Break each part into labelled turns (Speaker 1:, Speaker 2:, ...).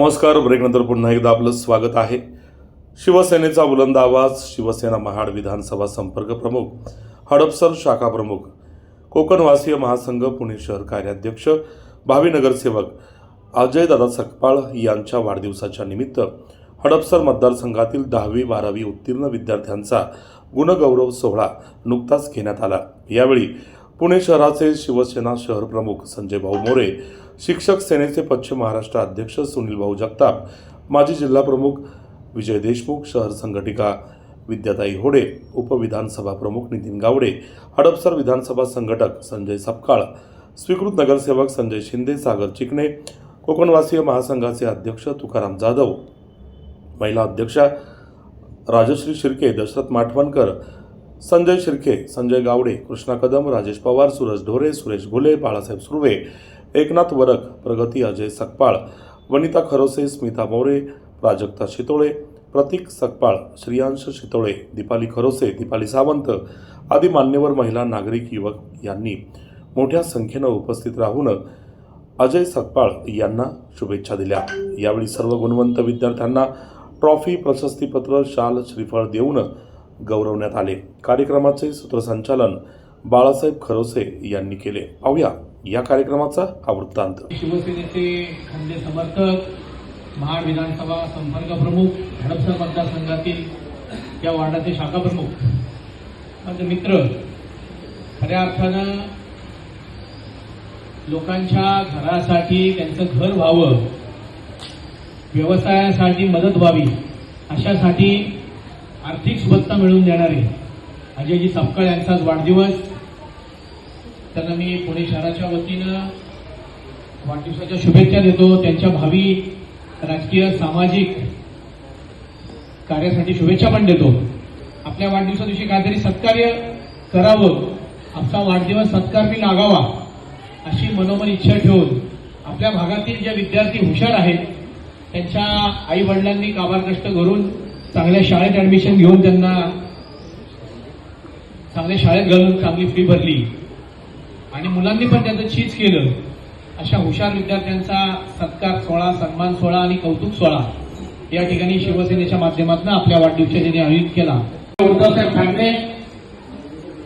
Speaker 1: नमस्कार. ब्रेकनंतर पुन्हा एकदा आपलं स्वागत आहे. शिवसेनेचा बुलंद आवाज शिवसेना महाड विधानसभा संपर्क प्रमुख हडपसर शाखा प्रमुख कोकणवासीय महासंघ पुणे शहर कार्याध्यक्ष भावी नगरसेवक अजयदादा सकपाळ यांच्या वाढदिवसाच्या निमित्त हडपसर मतदारसंघातील दहावी बारावी उत्तीर्ण विद्यार्थ्यांचा गुणगौरव सोहळा नुकताच घेण्यात आला. यावेळी पुणे शहराचे शिवसेना शहर प्रमुख संजय भाऊ मोरे शिक्षक सेनेचे पश्चिम महाराष्ट्र अध्यक्ष सुनील भाऊ जगताप माजी जिल्हा प्रमुख विजय देशमुख शहर संघटिका विद्याताई होडे उपविधानसभा प्रमुख नितीन गावडे हडपसर विधानसभा संघटक संजय सपकाळ स्वीकृत नगरसेवक संजय शिंदे सागर चिकणे कोकणवासीय महासंघाचे अध्यक्ष तुकाराम जाधव महिला अध्यक्षा राजश्री शिर्के दशरथ माठवणकर संजय शिर्के संजय गावडे कृष्णा कदम राजेश पवार सुरज ढोरे सुरेश घुले बाळासाहेब सुर्वे एकनाथ वरक प्रगती अजय सकपाळ वनिता खरोसे स्मिता मोरे प्राजक्ता शितोळे प्रतीक सकपाळ श्रियांश शितोळे दीपाली खरोसे दीपाली सावंत आदी मान्यवर महिला नागरिक युवक यांनी मोठ्या संख्येनं उपस्थित राहून अजय सकपाळ यांना शुभेच्छा दिल्या. यावेळी सर्व गुणवंत विद्यार्थ्यांना ट्रॉफी प्रशस्तीपत्र शाल श्रीफळ देऊन गौरवण्यात आले. कार्यक्रमाचे सूत्रसंचालन बाळासाहेब खरोसे यांनी केले. पाहूया या कार्यक्रमाचा हा वृत्तांत.
Speaker 2: शिवसेनेचे खंडे समर्थक महाड विधानसभा संपर्क प्रमुख हडपसर मतदारसंघातील या वार्डाचे शाखा प्रमुख. माझे मित्र खऱ्या अर्थानं लोकांच्या घरासाठी त्यांचं घर व्हावं व्यवसायासाठी मदत व्हावी अशासाठी आर्थिक सुबत्ता मिळवून देणारे अजयजी सपकाळ यांचा आज वाढदिवस. त्यांना मी पुणे शहराच्या वतीनं वाढदिवसाच्या शुभेच्छा देतो. त्यांच्या भावी राजकीय सामाजिक कार्यासाठी शुभेच्छा पण देतो. आपल्या वाढदिवसा दिवशी काहीतरी सत्कार्य करावं. आपला वाढदिवस सत्कारनी लागावा अशी मनोमन इच्छा ठेवून आपल्या भागातील जे विद्यार्थी हुशार आहेत त्यांच्या आई वडिलांनी काबार कष्ट करून चांगल्या शाळेत ऍडमिशन घेऊन त्यांना चांगल्या शाळेत घालून चांगली फी भरली. आणि मुलांनी पण त्यांचं चीज केलं. अशा हुशार विद्यार्थ्यांचा सत्कार सोहळा सन्मान सोहळा आणि कौतुक सोहळा या ठिकाणी शिवसेनेच्या माध्यमातून आपल्या वाढदिवसाच्या त्यांनी आयोजित केला.
Speaker 3: उद्धवसाहेब ठाकरे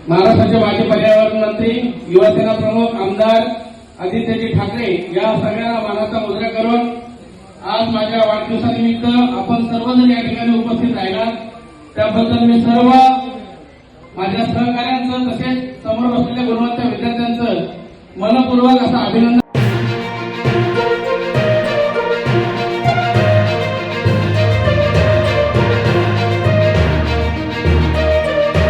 Speaker 3: महाराष्ट्राचे माजी पर्यावरण मंत्री युवासेना प्रमुख आमदार आदित्यजी ठाकरे या सगळ्यांना मानाचा मुद्रा करून आज माझ्या वाढदिवसानिमित्त आपण सर्वजण या ठिकाणी उपस्थित राहिला. त्याबद्दल मी सर्व माझ्या सहकाऱ्यांचं तसेच समोर बसलेल्या गुणवंत विद्यार्थ्यांचं मनपूर्वक असं अभिनंदन